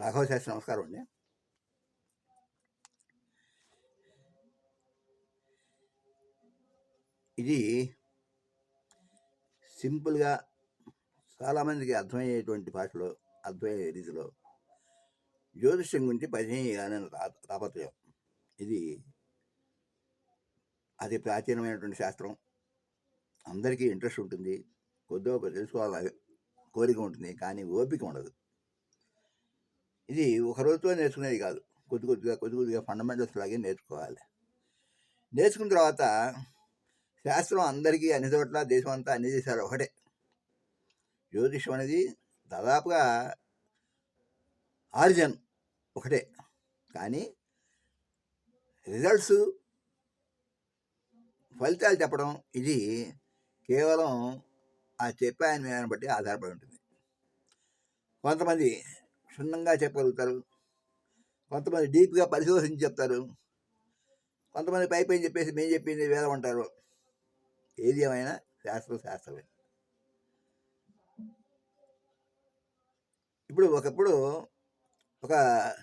రాఘవ శాస్త్రి నమస్కారం అండి ఇది సింపుల్గా చాలామందికి అర్థమయ్యేటువంటి భాషలో అర్థమయ్యే రీతిలో జ్యోతిష్యం గురించి పరిచయం చేయాలని తాపత్రయం ఇది అతి ప్రాచీనమైనటువంటి శాస్త్రం అందరికీ ఇంట్రెస్ట్ ఉంటుంది. కొద్దిగా తెలుసుకోవాలని కోరిక ఉంటుంది. కానీ ఓపిక ఉండదు. ఇది ఒక రోజుతో నేర్చుకునేది కాదు. కొద్ది కొద్దిగా కొద్ది కొద్దిగా ఫండమెంటల్స్ లాగే నేర్చుకోవాలి. నేర్చుకున్న తర్వాత శాస్త్రం అందరికీ అన్ని చోట్ల దేశం అంతా అన్ని దేశాలు ఒకటే. జ్యోతిషం అనేది దాదాపుగా ఆరిజన్ ఒకటే. కానీ రిజల్ట్స్ ఫలితాలు చెప్పడం ఇది కేవలం ఆ చెప్పే ఆయన బట్టి ఆధారపడి ఉంటుంది. కొంతమంది క్షుణ్ణంగా చెప్పగలుగుతారు. కొంతమంది డీప్గా పరిశోధించి చెప్తారు. కొంతమంది పైపైన చెప్పేసి మేము చెప్పింది వేదం అంటారు. ఏది ఏమైనా శాస్త్రం శాస్త్రమే. ఇప్పుడు ఒకప్పుడు ఒక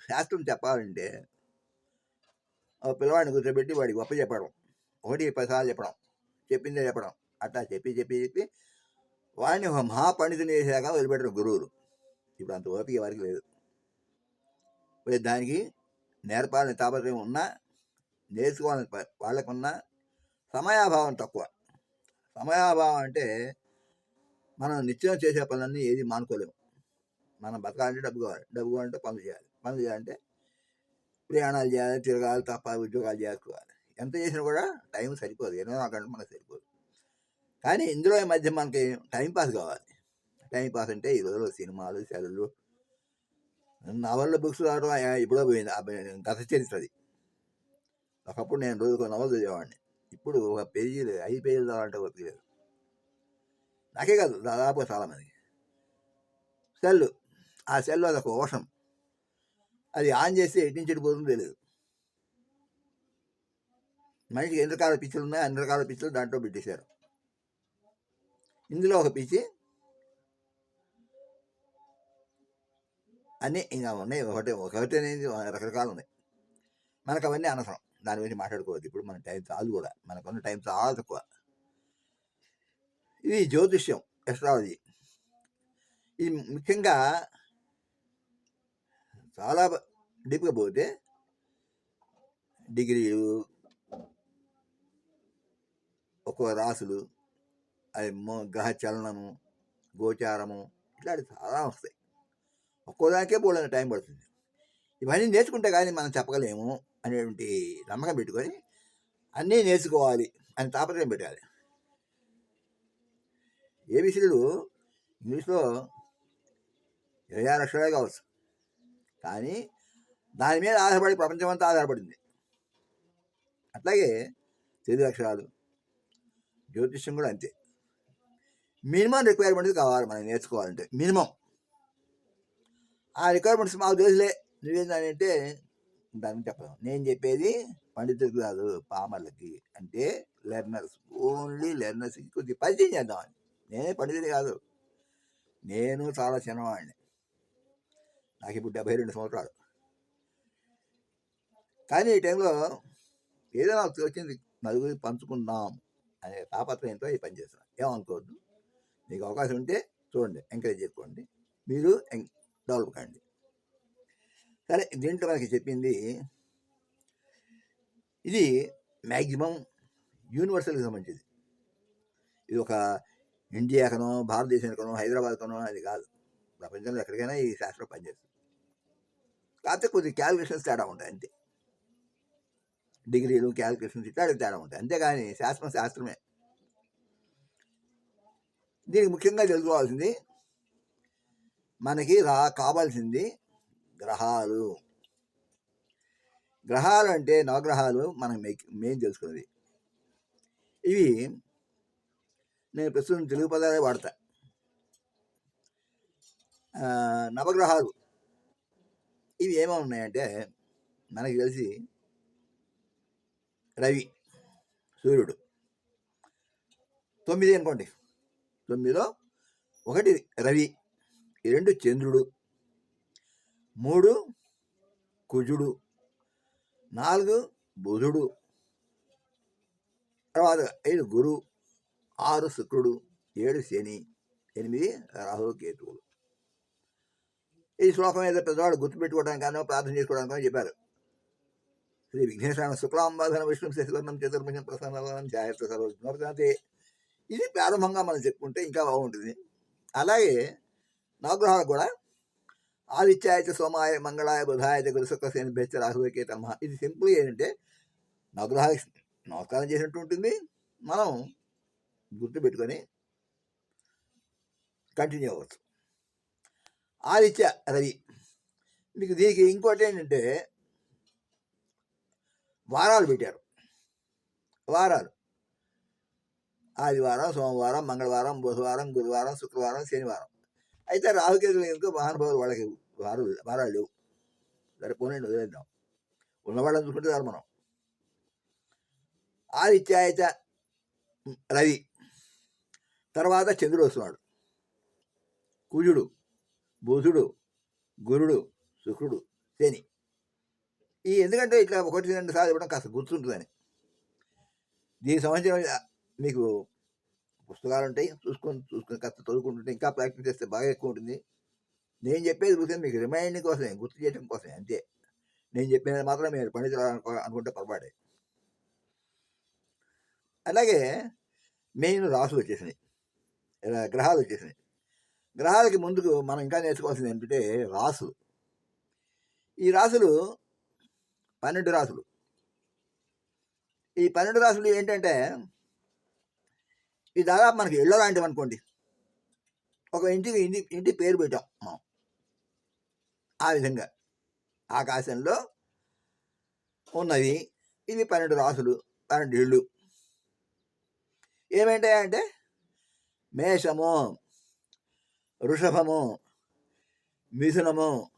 శాస్త్రం చెప్పాలంటే ఒక పిల్లవాడిని కూర్చోబెట్టి వాడికి గొప్ప చెప్పడం. ఒకటి పదిసార్లు చెప్పడం. చెప్పిందే చెప్పడం. అట్లా చెప్పి చెప్పి చెప్పి వాడిని ఒక మహాపండితుని చేసాక వదిలిపెట్టడం గురువులు. ఇప్పుడు అంత ఓపిక వారికి లేదు. మరి దానికి నేర్పాలని తాపత్రయం ఉన్నా నేర్చుకోవాలని వాళ్ళకున్నా వాళ్ళకున్న సమయాభావం తక్కువ. సమయాభావం అంటే మనం నిత్యం చేసే పనులన్నీ ఏది మానుకోలేము. మనం బతకాలంటే డబ్బు కావాలి. డబ్బు కావాలంటే పనులు చేయాలి. పనులు చేయాలంటే ప్రయాణాలు చేయాలి తిరగాలి తప్ప ఉద్యోగాలు చేసుకోవాలి. ఎంత చేసినా కూడా టైం సరిపోదు. ఎన్నో గంటలు మనకు సరిపోదు. కానీ ఇందులో ఈ మధ్య మనకి టైం పాస్ కావాలి. టైం పాస్ అంటే ఈ రోజుల్లో సినిమాలు సెలవులు. నవళ్ళ బుక్స్ రావడం ఇప్పుడో పోయింది. ఆ గత చరిత్రది. ఒకప్పుడు నేను రోజుకు నవలు చదివేవాడిని. ఇప్పుడు ఒక పేజీలు ఐదు పేజీలు చదవాలంటే ఓపిక లేదు. నాకే కాదు దాదాపు చాలామందికి సెల్ ఆ సెల్ అదొక ఓషం. అది ఆన్ చేస్తే ఎటు నుంచి పోతుందో తెలియదు మనిషికి ఎన్ని రకాల పిచ్చులు ఉన్నాయో అన్ని రకాల పిచ్చులు దాంట్లో పెట్టేశారు. ఇందులో ఒక పిచ్చి అన్నీ ఇంకా ఉన్నాయి. ఒకటే ఒకటి అనేది రకరకాలు ఉన్నాయి మనకు అవన్నీ అనవసరం. దాని గురించి మాట్లాడుకోవద్దు. ఇప్పుడు మన టైం చాలు కూడా. మనకున్న టైం చాలా తక్కువ. ఇది జ్యోతిష్యం ఎస్ట్రాలజీ ఇది ముఖ్యంగా చాలా డీప్గా పోతే డిగ్రీలు ఒక్కో రాసులు అది గ్రహ చలనము గోచారము ఇట్లాంటివి చాలా వస్తాయి. ఒక్కోదానికే పోలేని టైం పడుతుంది. ఇవన్నీ నేర్చుకుంటే కానీ మనం చెప్పగలేము అనేటువంటి నమ్మకం పెట్టుకొని అన్నీ నేర్చుకోవాలి అని తాపత్రయం పెట్టాలి. ఏబిసిలు ఇంగ్లీష్లో ఇరవై ఆరు అక్షరాలే కావచ్చు. కానీ దాని మీద ఆధారపడి ప్రపంచం అంతా ఆధారపడింది. అట్లాగే తెలుగు అక్షరాలు జ్యోతిష్యం కూడా అంతే. మినిమం రిక్వైర్మెంట్ కావాలి మనం నేర్చుకోవాలంటే. మినిమం. ఆ రిక్వైర్మెంట్స్ మాకు తెలుసులే. నువ్వేందని అంటే దాన్ని చెప్పను నేను చెప్పేది పండితులకు కాదు పామర్లకి. అంటే లెర్నర్స్. ఓన్లీ లెర్నర్స్కి కొద్దిగా పరిచయం చేద్దామని. నేనే పండితుడి కాదు. నేను చాలా చిన్నవాడిని. నాకు ఇప్పుడు డెబ్బై రెండు సంవత్సరాలు. కానీ ఈ టైంలో ఏదో నాకు వచ్చింది నలుగురి పంచుకుందాం అనే తాపత్రయంతో ఈ పని చేస్తున్నాను ఏమనుకోవద్దు. మీకు అవకాశం ఉంటే చూడండి ఎంకరేజ్ చేసుకోండి. మీరు ఎం- డెవలప్ కండి సరే దీంట్లో మనకి చెప్పింది ఇది మ్యాక్సిమం యూనివర్సల్కి సంబంధించింది. ఇది ఒక ఇండియాకనో భారతదేశానికనో హైదరాబాద్కనో అది కాదు. ప్రపంచంలో ఎక్కడికైనా ఈ శాస్త్రం పనిచేస్తుంది. కాకపోతే కొద్ది క్యాలిక్యులేషన్స్ తేడా ఉంటాయి అంతే. డిగ్రీలు క్యాలిక్యులేషన్స్ ఇట్లా తేడా ఉంటాయి. అంతేగాని శాస్త్రం శాస్త్రమే. దీనికి ముఖ్యంగా తెలుసుకోవాల్సింది మనకి రా కావాల్సింది గ్రహాలు. గ్రహాలు అంటే నవగ్రహాలు మనం మెయిన్ తెలుసుకున్నది ఇవి నేను ప్రస్తుతం తెలుగు పదాలే వాడతా. నవగ్రహాలు. ఇవి ఏమేమి ఉన్నాయంటే మనకి తెలిసి రవి సూర్యుడు. తొమ్మిది అనుకోండి. తొమ్మిదిలో ఒకటి రవి. రెండు చంద్రుడు. మూడు కుజుడు. నాలుగు బుధుడు. తర్వాత ఐదు గురు. ఆరు శుక్రుడు. ఏడు శని. ఎనిమిది రాహుకేతువులు ఈ శ్లోకం ఏదో పెద్దవాడు గుర్తుపెట్టుకోవడానికి ప్రార్థన చేసుకోవడానికి చెప్పారు. శ్రీ విఘ్నేశ్వర శుక్లాంబాధన విష్ణు శశివర్ణం చతుర్భుజం ప్రసన్న జాగ్రత్త సర్వజ్ఞతే ఇది ప్రారంభంగా మనం చెప్పుకుంటే ఇంకా బాగుంటుంది. అలాగే నవగ్రహాలు కూడా ఆదిత్యాయ సోమాయ మంగళాయ బుధాయ గురు బెచ్చ రాహువకే తమ ఇది సింపుల్ ఏంటంటే నవగ్రహాలు నమస్కారం చేసినట్టు ఉంటుంది. మనం గుర్తుపెట్టుకొని కంటిన్యూ అవ్వచ్చు ఆదిత్య రవి. మీకు దీనికి ఇంకోటి ఏంటంటే వారాలు పెట్టారు. వారాలు. ఆదివారం సోమవారం మంగళవారం బుధవారం గురువారం శుక్రవారం శనివారం. అయితే రాహుకేతులు ఎందుకు మహానుభావులు వాళ్ళకి వారు వారాలు లేవు. సరే పోనండి వదిలేద్దాం. ఉన్నవాళ్ళని చూసుకుంటే చాలు మనం. ఆదిత్యాయత రవి తర్వాత చంద్రుడు వస్తున్నాడు. కుజుడు బుధుడు గురుడు శుక్రుడు శని. ఈ ఎందుకంటే ఇట్లా ఒకటి రెండు సార్లు ఇవ్వడం కాస్త గుర్తుంటుందని. దీనికి సంబంధించిన మీకు పుస్తకాలు ఉంటాయి చూసుకొని చూసుకొని కాస్త చదువుకుంటుంటే ఇంకా ప్రాక్టీస్ చేస్తే బాగా ఎక్కువ ఉంటుంది. నేను చెప్పేది చూస్తే మీకు రిమైండింగ్ కోసమే గుర్తు చేయడం కోసమే అంతే. నేను చెప్పినది మాత్రం మీరు పండితులు అనుకుంటే పొరపాటే. అలాగే మెయిన్ రాసులు వచ్చేసినాయి. ఇలా గ్రహాలు వచ్చేసినాయి. గ్రహాలకి ముందుకు మనం ఇంకా నేర్చుకోవాల్సింది ఏంటంటే రాసులు ఈ రాసులు పన్నెండు రాసులు ఈ పన్నెండు రాసులు ఏంటంటే ఇది దాదాపు మనకి ఎల్లో లాంటివి అనుకోండి. ఒక ఇంటికి ఇంటి ఇంటి పేరు పెట్టాం మనం. ఆ విధంగా. ఆకాశంలో ఉన్నది ఇవి పన్నెండు రాసులు పన్నెండు ఇళ్ళు. ఏమేంటాయంటే మేషము వృషభము మిథునము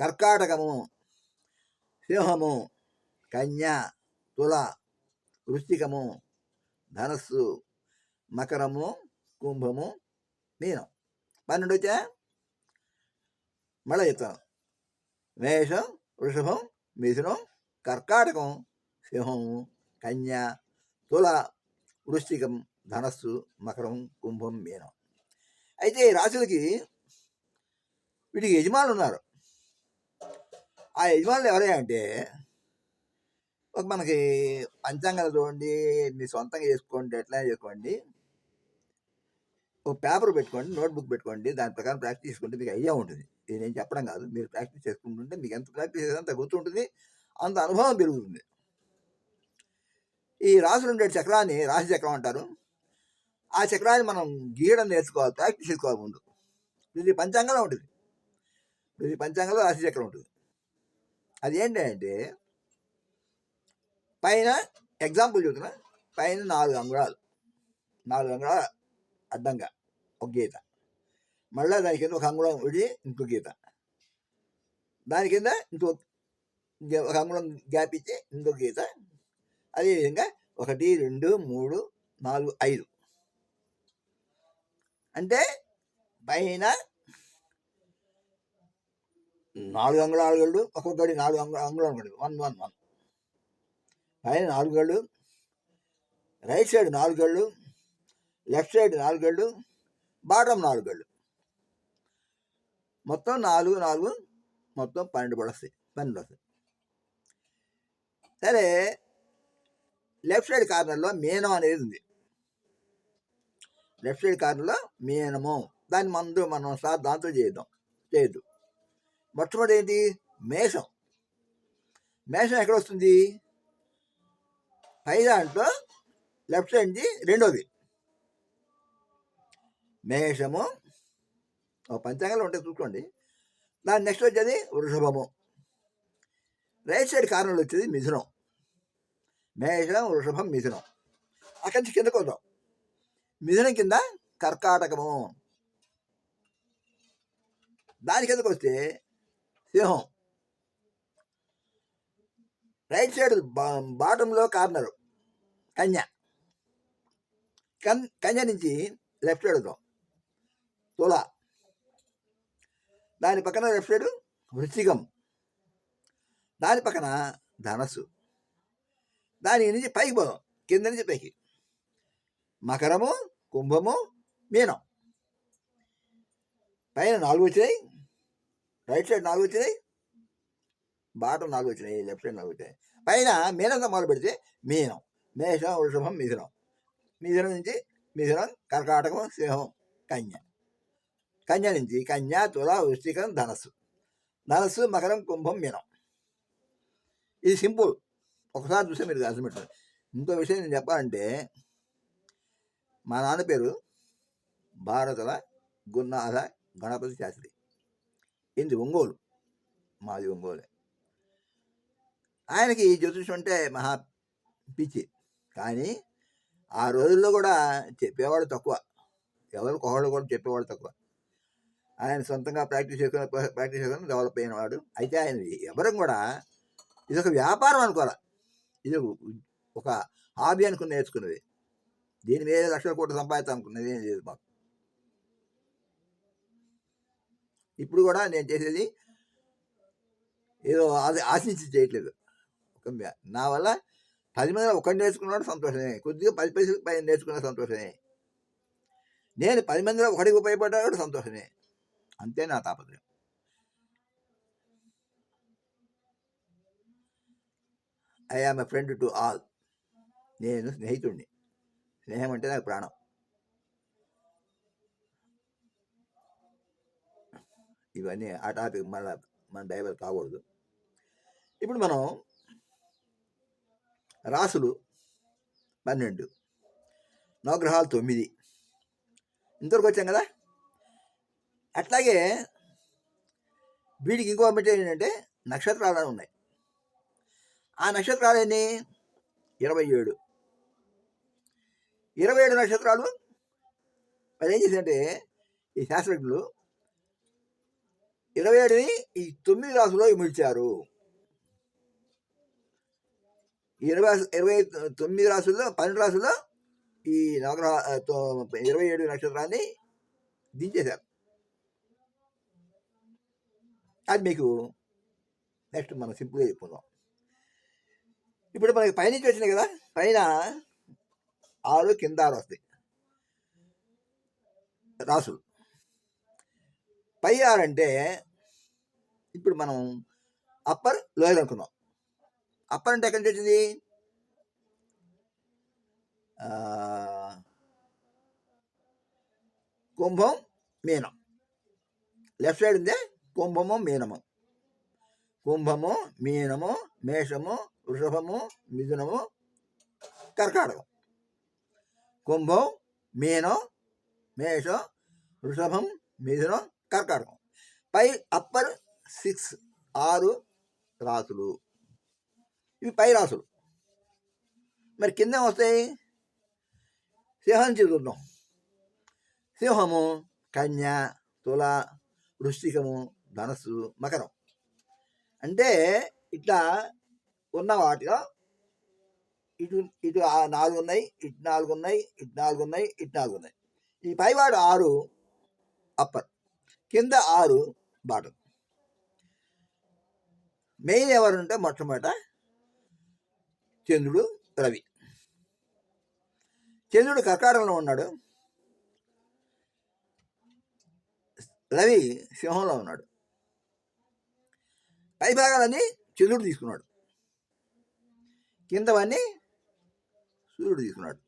కర్కాటకము సింహము కన్య తుల వృష్టికము ధనస్సు మకరము కుంభము మీనం. పన్నెండు వచ్చా మళ్ళీ చెప్తాను మేషం వృషభం మిథునం కర్కాటకం సింహము కన్య తుల వృశ్చికం ధనస్సు మకరం కుంభం మీనం. అయితే ఈ రాశులకి వీటికి యజమానులు ఉన్నారు. ఆ యజమానులు ఎవరే అంటే మనకి పంచాంగాలు చూడండి మీ సొంతంగా చేసుకోండి ఎట్లా చేసుకోండి. ఒక పేపర్ పెట్టుకోండి నోట్బుక్ పెట్టుకోండి దాని ప్రకారం ప్రాక్టీస్ చేసుకుంటే మీకు ఐడియా ఉంటుంది. ఇది నేను చెప్పడం కాదు మీరు ప్రాక్టీస్ చేసుకుంటుంటే మీకు ఎంత ప్రాక్టీస్ చేస్తే అంత గుర్తుంటుంది అంత అనుభవం పెరుగుతుంది. ఈ రాసులు ఉండే చక్రాన్ని రాశి చక్రం అంటారు. ఆ చక్రాన్ని మనం గీయడం నేర్చుకోవాలి ప్రాక్టీస్ చేసుకోవాలి ముందు. ఇది పంచాంగంలో ఉంటుంది. ఇది పంచాంగంలో రాశి చక్రం ఉంటుంది. అది ఏంటి అంటే పైన ఎగ్జాంపుల్ చెబుతున్నా పైన నాలుగు అంగుళాలు. నాలుగు అంగుళాలు అడ్డంగా. ఒక గీత. మళ్ళీ దాని కింద ఒక అంగుళం విడి ఇంకో గీత. దాని కింద ఇంకో ఒక అంగుళం గ్యాప్ ఇచ్చి ఇంకో గీత. అదేవిధంగా ఒకటి రెండు మూడు నాలుగు ఐదు. అంటే పైన నాలుగు అంగుళాలు గళ్ళు ఒక్కొక్కటి నాలుగు అంగు అంగుళాలు వన్ వన్ వన్. పైన నాలుగు గళ్ళు రైట్ సైడ్ నాలుగు గళ్ళు లెఫ్ట్ సైడ్ నాలుగు గళ్ళు బాటం నాలుగు గళ్ళు మొత్తం నాలుగు నాలుగు మొత్తం పన్నెండు పళ్ళు పన్నెండు వస్తాయి. సరే లెఫ్ట్ సైడ్ కార్నర్లో మీనం అనేది ఉంది. లెఫ్ట్ సైడ్ కార్నర్లో మీనము. దాన్ని మందు మనం సార్ దాంతో చేద్దాం చేయొద్దు. మొట్టమొదటి ఏంటి? మేషం. మేషం ఎక్కడ వస్తుంది? పై దాంట్లో లెఫ్ట్ సైడ్ది రెండోది. మేషము ఒక పంచాంగంలో ఉంటే చూసుకోండి. దాని నెక్స్ట్ వచ్చేది వృషభము. రైట్ సైడ్ కార్నర్లో వచ్చేది మిథునం. మేషం వృషభం మిథునం. అక్కడి నుంచి కిందకు వద్దాం. మిథునం కింద కర్కాటకము. దాని కిందకు వస్తే సింహం. రైట్ సైడ్ బా- బాటంలో కార్నర్. కన్య. కన్ కన్య నుంచి లెఫ్ట్ సైడ్ తుల. దాని పక్కన లెఫ్ట్ సైడ్ వృశ్చికం. దాని పక్కన ధనస్సు. దాని నుంచి పైకి పోదాం కింద నుంచి పైకి. మకరము కుంభము మీనం. పైన నాలుగు వచ్చినాయి. రైట్ సైడ్ నాలుగు వచ్చినాయి. బాటం నాలుగు వచ్చినాయి. లెఫ్ట్ సైడ్ నాలుగు వచ్చినాయి. పైన మీనంతో మొదలు పెడితే మీనం. మేషం వృషభం మిథునం. మిథునం నుంచి మిథునం కర్కాటకం సింహం కన్య. కన్య నుంచి కన్య తుల వృష్టికం ధనస్సు. ధనస్సు మకరం కుంభం మీనం. ఇది సింపుల్. ఒకసారి చూస్తే మీరు అర్థం పెట్టారు ఇంకో విషయం నేను చెప్పాలంటే మా నాన్న పేరు భారతల గున్నాథ గణపతి శాస్త్రి. ఇది ఒంగోలు. మాది ఒంగోలు. ఆయనకి జ్యోతిషం అంటే మహా పిచ్చి. కానీ ఆ రోజుల్లో కూడా చెప్పేవాడు తక్కువ. ఎవరు ఒకళ్ళు కూడా చెప్పేవాడు తక్కువ. ఆయన సొంతంగా ప్రాక్టీస్ చేసుకుని ప్రాక్టీస్ చేసుకుని డెవలప్ అయినవాడు అయితే ఆయన ఎవరం కూడా ఇది ఒక వ్యాపారం అనుకోవాలి. ఇది ఒక హాబీ అనుకుని నేర్చుకున్నది. దీని మీద లక్షల కోట్లు సంపాదించాలి అనుకున్నది ఏం లేదు మాకు. ఇప్పుడు కూడా నేను చేసేది ఏదో అది ఆశించి చేయట్లేదు. ఒక నా వల్ల పది మంది ఒకటి నేర్చుకున్నాడు సంతోషమే. కొద్దిగా పది పైసలు పైన నేర్చుకున్న సంతోషమే. నేను పది మందిలో ఒకటికి ఉపయోగపడ్డాడు సంతోషమే. అంతే నా తాపత్రయం. I am a friend to all నేను స్నేహితుడిని స్నేహం అంటే నాకు ప్రాణం. ఇవన్నీ ఆ టాపిక్ మన మన బైబిల్ కాకూడదు. ఇప్పుడు మనం రాసులు పన్నెండు నవగ్రహాలు తొమ్మిది. ఇంతవరకు వచ్చాం కదా? అట్లాగే వీడికి ఇంకో మెట్ ఏంటంటే నక్షత్రాలు అని ఉన్నాయి. ఆ నక్షత్రాలు ఎన్ని? ఇరవై ఏడు. ఇరవై ఏడు నక్షత్రాలు మరి ఏం చేసిందంటే ఈ శాస్త్రజ్ఞులు ఇరవై ఏడుని ఈ తొమ్మిది రాసులో ఇమిడ్చారు. ఇరవై ఇరవై తొమ్మిది రాసుల్లో పన్నెండు రాసుల్లో ఈ నవగ్రహ తో- ఇరవై ఏడు నక్షత్రాన్ని దించేశారు. అది మీకు నెక్స్ట్ మనం సింపుల్గా చెప్పుకుందాం. ఇప్పుడు మనకి పైనుంచి వచ్చినాయి కదా పైన ఆరు కింద ఆరు వస్తాయి. రాసులు. పై ఆరు అంటే ఇప్పుడు మనం అప్పర్ లోయర్ అనుకున్నాం అప్పర్ అంటే ఎక్కడి నుంచి వచ్చింది? కుంభం మీనం. లెఫ్ట్ సైడ్ ఉందే? కుంభము మీనము. కుంభము మీనము మేషము వృషభము మిథునము కర్కాటకం. కుంభం మీనం మేషం వృషభం మిథునం కర్కాటకం. పై అప్పర్ సిక్స్ ఆరు రాసులు. ఇవి పై రాసులు మరి కింద వస్తాయి? సింహం చూద్దాం. సింహము కన్య తుల వృష్టికము ధనస్సు మకరం. అంటే ఇట్లా ఉన్న వాటిలో ఇటు ఇటు నాలుగు ఉన్నాయి ఇటు నాలుగు ఉన్నాయి ఇటు నాలుగు ఉన్నాయి ఇటు నాలుగు ఉన్నాయి. ఈ పైవాడు ఆరు అప్పర్. కింద ఆరు బాటం మెయిన్ ఎవరుంటే మొట్టమొదట చంద్రుడు రవి. చంద్రుడు కకారంలో ఉన్నాడు. రవి సింహంలో ఉన్నాడు. పై భాగాలన్నీ చంద్రుడు తీసుకున్నాడు. కిందవన్నీ సూర్యుడు తీసుకున్నాడు.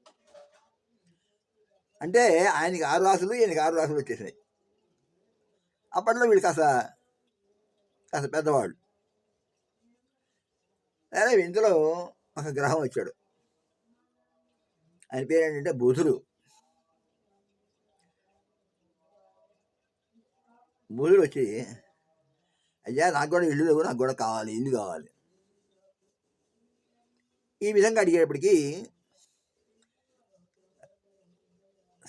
అంటే ఆయనకి ఆరు రాసులు ఈయనకి ఆరు రాసులు వచ్చేసినాయి. అప్పట్లో వీడు కాస్త కాస్త పెద్దవాడు. అదే ఇందులో ఒక గ్రహం వచ్చాడు. ఆయన పేరు ఏంటంటే బుధుడు. బుధుడు వచ్చి అయ్యా నాకు కూడా ఇల్లు లేవు నాకు కూడా కావాలి ఇల్లు కావాలి. ఈ విధంగా అడిగేటప్పటికీ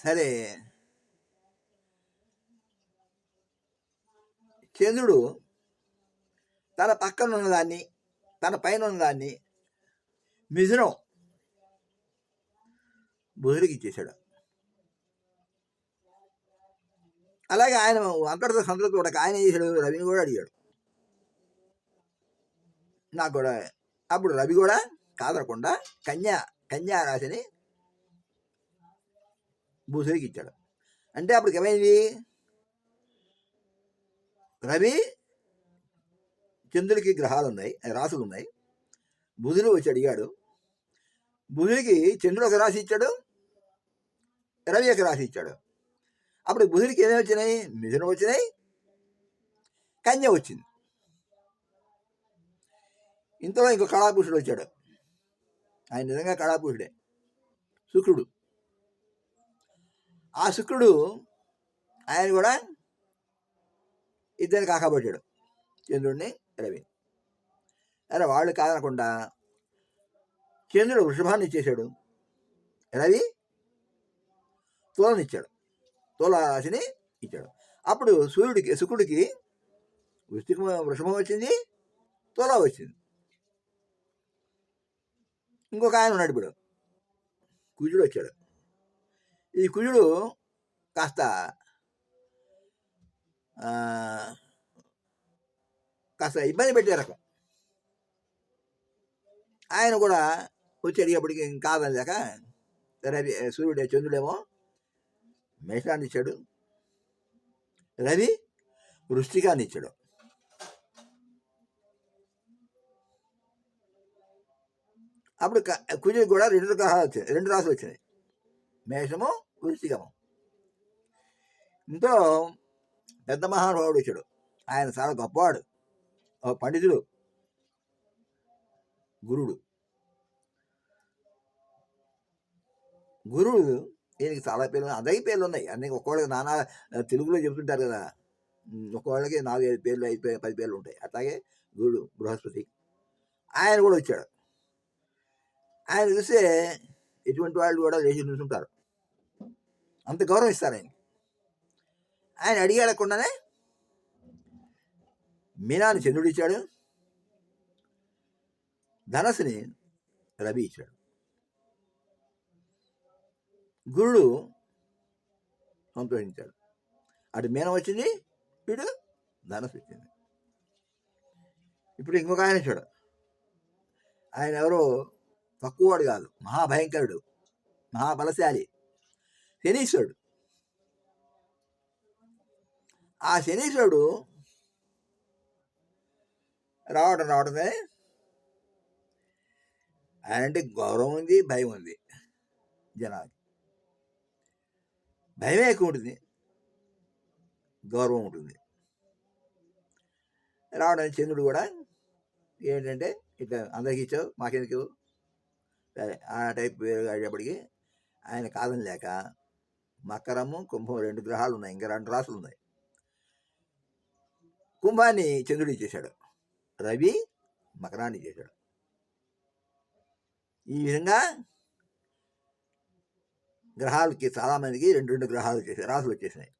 సరే చంద్రుడు తన పక్కన ఉన్నదాన్ని తన పైన ఉన్నదాన్ని మిజోరం. బుధుడికి ఇచ్చేశాడు. అలాగే ఆయన అంతటితో సంతృప్తి కూడా ఆయన చేశాడు? రవిని కూడా అడిగాడు. నాకు కూడా అప్పుడు రవి కూడా కాదనకుండా కన్యా కన్యా రాశిని భూసుడికి ఇచ్చాడు. అంటే అప్పుడు ఏమైంది? రవి చంద్రుడికి గ్రహాలు ఉన్నాయి రాసులు ఉన్నాయి. బుధుడు వచ్చి అడిగాడు బుధుడికి చంద్రుడు ఒక రాశి ఇచ్చాడు రవి ఒక రాశి ఇచ్చాడు. అప్పుడు బుధుడికి ఏమేమి వచ్చినాయి? మిథునం వచ్చినాయి కన్య వచ్చింది. ఇంతలో ఇంకో కళాపురుషుడు వచ్చాడు. ఆయన నిజంగా కళాపురుషుడే. శుక్రుడు. ఆ శుక్రుడు ఆయన కూడా ఇద్దరిని కాకపట్టాడు చంద్రుడిని రవి అరే వాళ్ళు కాదనకుండా చంద్రుడు వృషభాన్ని ఇచ్చేశాడు రవి తులనిచ్చాడు. తులాశిని ఇచ్చాడు. అప్పుడు సూర్యుడికి శుకుడికి వృష్టికం వృషభం వచ్చింది తుల వచ్చింది. ఇంకొక ఆయన ఉన్నాడు ఇప్పుడు. కుజుడు వచ్చాడు. ఈ కుజుడు కాస్త కాస్త ఇబ్బంది పెట్టే రకం. ఆయన కూడా వచ్చి అడిగేప్పటికి కాదని లేక రవి సూర్యుడే చంద్రుడేమో మేషాన్ని ఇచ్చాడు రవి వృష్టికాన్ని ఇచ్చాడు అప్పుడు క- కుజుడికి కూడా రెండు గ్రహాలు వచ్చాయి రెండు రాసులు వచ్చినాయి మేషము వృష్టికము ఇంతో పెద్ద మహానుభావుడు వచ్చాడు ఆయన చాలా గొప్పవాడు ఓ పండితుడు గురుడు గురువు ఈయనకి చాలా పేర్లు అందరికీ పేర్లు ఉన్నాయి. అన్ని ఒక్కోళ్ళకి నానా తెలుగులో చెప్తుంటారు కదా. ఉమ్, ఒక్కోళ్ళకి నాలుగు ఐదు పేర్లు ఐదు పేర్లు పది పేర్లు ఉంటాయి. అట్లాగే గురుడు బృహస్పతి ఆయన కూడా వచ్చాడు. ఆయన చూస్తే ఎటువంటి వాళ్ళు కూడా లేచి నిల్చుంటారు. అంత గౌరవం ఇస్తారు ఆయన ఆయన అడిగాడకుండానే మీనాన్ని చంద్రుడు ఇచ్చాడు ధనస్సుని రవి ఇచ్చాడు గురుడు సంతోషించాడు. అటు మీనం వచ్చింది వీడు ధనస్సు వచ్చింది. ఇప్పుడు ఇంకొక ఆయన చూడు ఆయన ఎవరో తక్కువవాడు కాదు మహాభయంకరుడు మహాబలశాలి శనీశ్వరుడు. ఆ శనీశ్వరుడు రావడం రావడమే ఆయన అంటే గౌరవం ఉంది భయం ఉంది జనాలకి భయమే ఎక్కువ ఉంటుంది. గౌరవం ఉంటుంది. రావడం చంద్రుడు కూడా ఏంటంటే ఇట్లా అందరికి ఇచ్చావు మాకెందుకు? సరే ఆ టైప్ వేరు అయ్యేప్పటికి ఆయన కాదని లేక మకరము కుంభం రెండు గ్రహాలు ఉన్నాయి. ఇంకా రెండు రాసులు ఉన్నాయి. కుంభాన్ని చంద్రుడు ఇచ్చేశాడు. రవి మకరాన్ని చేశాడు ఈ విధంగా గ్రహాలకి చాలామందికి రెండు రెండు గ్రహాలు వచ్చేసాయి రాసులు వచ్చేసినాయి.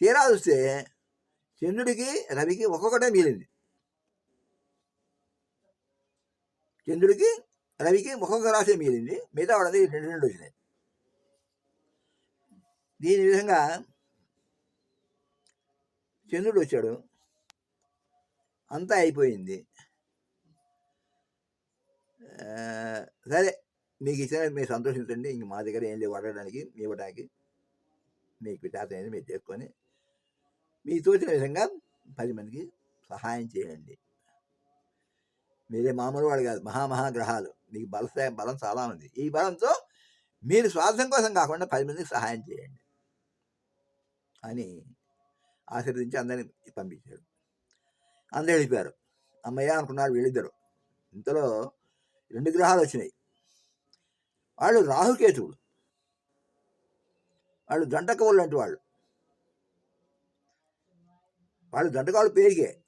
తీరా చూస్తే చంద్రుడికి రవికి ఒక్కొక్కటే మిగిలింది. చంద్రుడికి రవికి ఒక్కొక్క రాశి మిగిలింది. మిగతా వాళ్ళది రెండు రెండు వచ్చినాయి. దీని విధంగా చంద్రుడు వచ్చాడు. అంతా అయిపోయింది. సరే. మీకు ఇచ్చిన మీరు సంతోషించండి. ఇంక మా దగ్గర ఏం లేవు అడగడానికి మీ ఇవ్వడానికి. మీకు చేత మీరు చేసుకొని మీ తోచిన విధంగా పది మందికి సహాయం చేయండి. మీరే మామూలు వాడు కాదు మహామహాగ్రహాలు మీకు బల బలం చాలా ఉంది. ఈ బలంతో మీరు స్వార్థం కోసం కాకుండా పది మందికి సహాయం చేయండి. అని ఆశీర్వదించి అందరిని పంపించాడు అందరూ వెళ్ళిపోయారు. అమ్మయ్య అనుకున్నారు వీళ్ళిద్దరు. ఇంతలో రెండు గ్రహాలు వచ్చినాయి. వాళ్ళు రాహుకేతువులు. వాళ్ళు జంటకవులు లాంటి వాళ్ళు. వాళ్ళు దండకాలు పేరుకే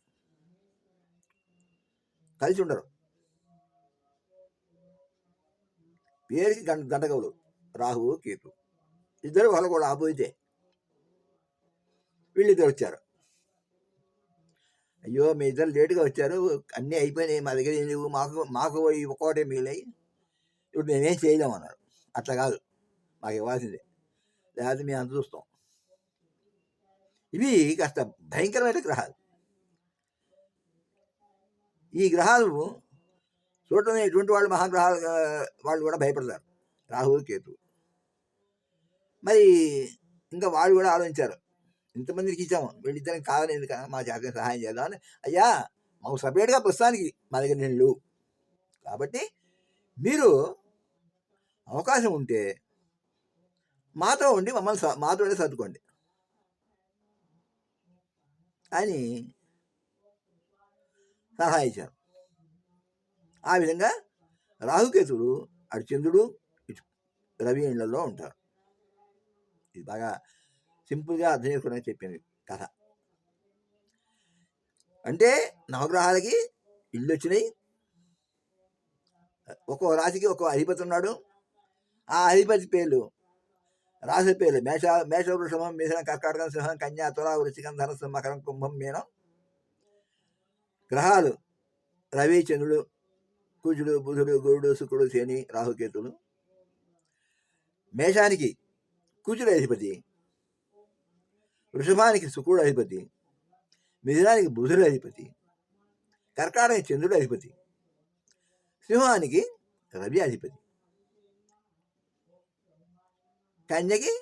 కలిసి ఉండరు. పేరుకి గంట దండకవులు రాహువు కేతు. ఇద్దరు వాళ్ళు కూడా ఆపోయితే వీళ్ళిద్దరు వచ్చారు. అయ్యో మీ ఇద్దరు లేటుగా వచ్చారు. అన్నీ అయిపోయినాయి మా దగ్గర. మాకు మాకు ఒక్కోటే మిగిలాయి. ఇప్పుడు మేమేం చేయలేము అన్నారు అట్లా కాదు మాకు ఇవ్వాల్సిందే లేకపోతే మేము అంత చూస్తాం ఇవి కాస్త భయంకరమైన గ్రహాలు ఈ గ్రహాలు చూడటం ఎటువంటి వాళ్ళు మహాగ్రహాలు వాళ్ళు కూడా భయపడతారు రాహు కేతు మరి ఇంకా వాళ్ళు కూడా ఆలోచించారు ఇంతమందికి ఇచ్చాము వీళ్ళిద్దరికి కాదని ఎందుక మా జాగ్రత్త సహాయం చేద్దామని అయ్యా మాకు సపరేట్గా ప్రస్తుతానికి మా దగ్గర నీళ్ళు కాబట్టి మీరు అవకాశం ఉంటే మాతో ఉండి మమ్మల్ని స- మాతోనే సర్దుకోండి. అని సలహా ఇచ్చారు ఆ విధంగా రాహుకేతుడు అటు చంద్రుడు ఇటు రవి ఇళ్ళలో ఉంటారు. ఇది బాగా సింపుల్గా అర్థం చేసుకోవడానికి చెప్పింది కథ. అంటే నవగ్రహాలకి ఇల్లు వచ్చినాయి ఒక్కో రాశికి ఒక్కో అధిపతి ఉన్నాడు. ఆ అధిపతి పేర్లు రాశి పేర్లు మేష మేష వృషభం మిథునం కర్కాటకం సింహం కన్యా తులా వృశ్చికం ధనస్సు మకరం కుంభం మీనం. గ్రహాలు రవి చంద్రుడు కుజుడు బుధుడు గురుడు శుక్రుడు శని రాహుకేతులు మేషానికి కుజుడు అధిపతి వృషభానికి శుక్రుడు అధిపతి మిథునానికి బుధుడు అధిపతి కర్కాటక చంద్రుడు అధిపతి. సింహానికి రవి అధిపతి కన్యకి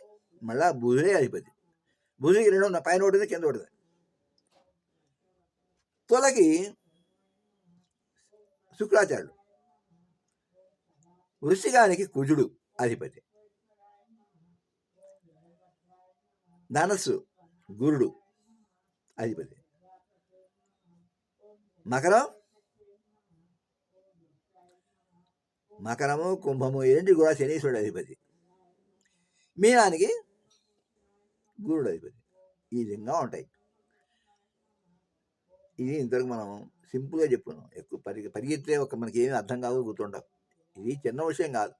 మళ్ళా బుధుడే అధిపతి బుధుడికి రెండు ఉన్న పైన ఒకటిది కింద ఒకటిది తులకి శుక్రాచార్యుడు వృశ్చికానికి కుజుడు అధిపతి ధనస్సు గురుడు అధిపతి మకరం మకరము కుంభము ఏంటి కూడా శనీశ్వరుడు అధిపతి. మీనానికి గురుడు అధిపతి. ఈ విధంగా ఉంటాయి. ఇది ఇంతవరకు మనం సింపుల్గా చెప్పుకున్నాం. ఎక్కువ పరిగె పరిగెత్తే ఒక మనకి ఏమీ అర్థం కాదు గుర్తుండవు. ఇది చిన్న విషయం కాదు.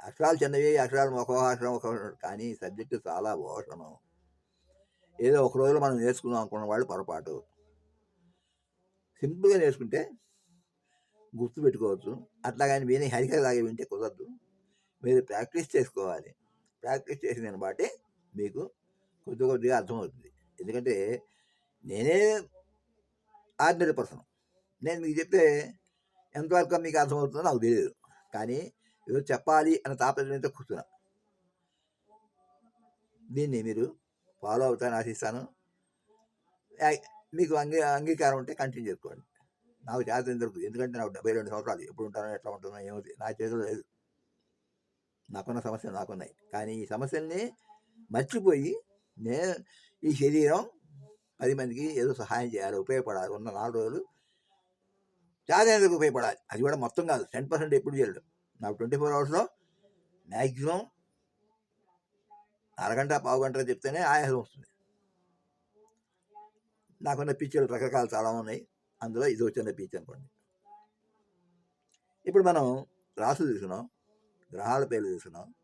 అక్షరాలు చిన్నవి అక్షరాలు ఒక అక్షరం ఒక కానీ సబ్జెక్టు చాలా భోషణం ఏదో ఒక రోజులో మనం నేర్చుకుందాం అనుకున్న వాళ్ళు పొరపాటు. సింపుల్గా నేర్చుకుంటే గుర్తు పెట్టుకోవచ్చు అట్లాగని విని హరికలాగే వింటే కుదరదు. మీరు ప్రాక్టీస్ చేసుకోవాలి. ప్రాక్టీస్ చేసిన దాన్ని బట్టి మీకు కొద్ది కొద్దిగా అర్థమవుతుంది. ఎందుకంటే నేనే ఆర్డినరీ పర్సన్. నేను మీకు చెప్తే ఎంతవరకు మీకు అర్థమవుతుందో నాకు తెలియదు కానీ ఏదో చెప్పాలి అన్న తాపత్రయంతో కూర్చున్నా. దీన్ని మీరు ఫాలో అవుతాను ఆశిస్తాను. మీకు అంగీ అంగీకారం ఉంటే కంటిన్యూ చేసుకోండి. నాకు జాతకం దొరుకుతుంది ఎందుకంటే నాకు డెబ్బై రెండు సంవత్సరాలు. ఎప్పుడు ఉంటానో ఎట్లా ఉంటుందో ఏమో నా చేతిలో లేదు. నాకున్న సమస్యలు నాకున్నాయి. కానీ ఈ సమస్యల్ని మర్చిపోయి నేను ఈ శరీరం పది మందికి ఏదో సహాయం చేయాలి ఉపయోగపడాలి. ఉన్న నాలుగు రోజులు జాతకానికి ఉపయోగపడాలి? అది కూడా మొత్తం కాదు. టెన్ పర్సెంట్ ఎప్పుడు చేయలేదు నాకు ట్వంటీ ఫోర్ అవర్స్లో మ్యాక్సిమం అరగంట పావు గంట చెప్తేనే ఆయాసం వస్తుంది. నాకున్న పిక్చర్లు రకరకాలు చాలా ఉన్నాయి. అందులో ఇది వచ్చిన పీచ్ అనుకోండి. ఇప్పుడు మనం రాసులు తీసుకున్నాం. గ్రహాల పేర్లు తీసుకున్నాం.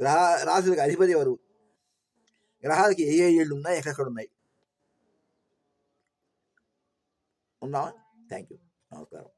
గ్రహ రాసులకు అధిపతి ఎవరు? గ్రహాలకి ఏ ఏ ఏళ్ళు ఉన్నాయి? ఎక్కడెక్కడ ఉన్నాయి? ఉన్నావా? థ్యాంక్ యూ నమస్కారం.